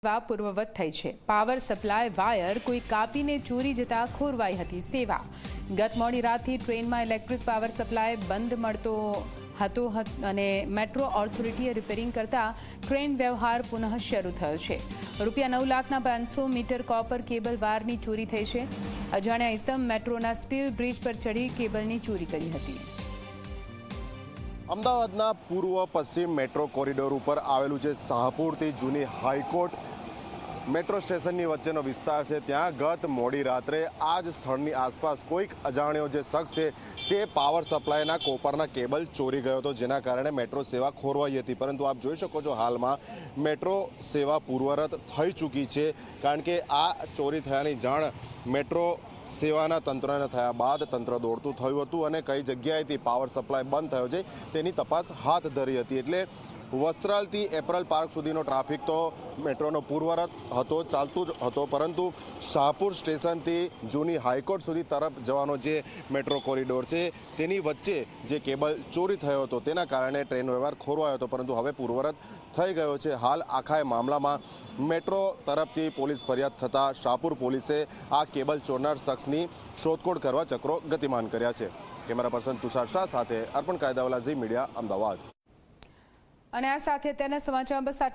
સેવા પૂર્વવત થઈ છે. પાવર સપ્લાય વાયર કોઈ કાપીને ચોરી જતા ખોરવાઈ હતી સેવા. ગત મોડી રાતથી ટ્રેનમાં ઇલેક્ટ્રિક પાવર સપ્લાય બંધ મળતો હતો અને મેટ્રો ઓથોરિટીએ રિપેરિંગ કરતા ટ્રેન વ્યવહાર પુનઃ શરૂ થયો છે. રૂપિયા નવ લાખના પાંચસો મીટર કોપર કેબલ વારની ચોરી થઈ છે. અજાણ્યા ઇસમ મેટ્રોના સ્ટીલ બ્રિજ પર ચડી કેબલની ચોરી કરી હતી. અમદાવાદના પૂર્વ પશ્ચિમ મેટ્રો કોરિડોર ઉપર આવેલું છે શાહપુરથી જૂની હાઈકોર્ટ મેટ્રો સ્ટેશનની વચ્ચેનો વિસ્તાર છે, ત્યાં ગત મોડી રાત્રે આ જ સ્થળની આસપાસ કોઈક અજાણ્યો જે શખ્સ છે, તે પાવર સપ્લાયના કોપરના કેબલ ચોરી ગયો હતો, જેના કારણે મેટ્રો સેવા ખોરવાઈ હતી. પરંતુ આપ જોઈ શકો છો હાલમાં મેટ્રો સેવા પૂર્વરત થઈ ચૂકી છે, કારણ કે આ ચોરી થયાની જાણ મેટ્રો સેવાના તંત્રને થયા બાદ તંત્ર દોડતું થયું હતું અને કઈ જગ્યાએથી પાવર સપ્લાય બંધ થયો છે તેની તપાસ હાથ ધરી હતી. એટલે વસ્ત્રાલથી એપ્રલ પાર્ક સુધીનો ટ્રાફિક તો મેટ્રોનો પૂર્વરત હતો, ચાલતું જ હતો, પરંતુ શાહપુર સ્ટેશનથી જૂની હાઈકોર્ટ સુધી તરફ જવાનો જે મેટ્રો કોરિડોર છે, તેની વચ્ચે જે કેબલ ચોરી થયો હતો, તેના કારણે ટ્રેન વ્યવહાર ખોરવાયો હતો, પરંતુ હવે પૂર્વરત થઈ ગયો છે. હાલ આખા મામલામાં મેટ્રો તરફથી પોલીસ ફરિયાદ થતાં શાહપુર પોલીસે આ કેબલ ચોરનાર શખ્સની શોધખોળ કરવા ચક્રો ગતિમાન કર્યા છે. કેમેરા પર્સન તુષાર શાહ સાથે અર્પણ કાયદાવાલા ઝી મીડિયા, અમદાવાદ. અને આ સાથે અત્યારના સમાચાર બસ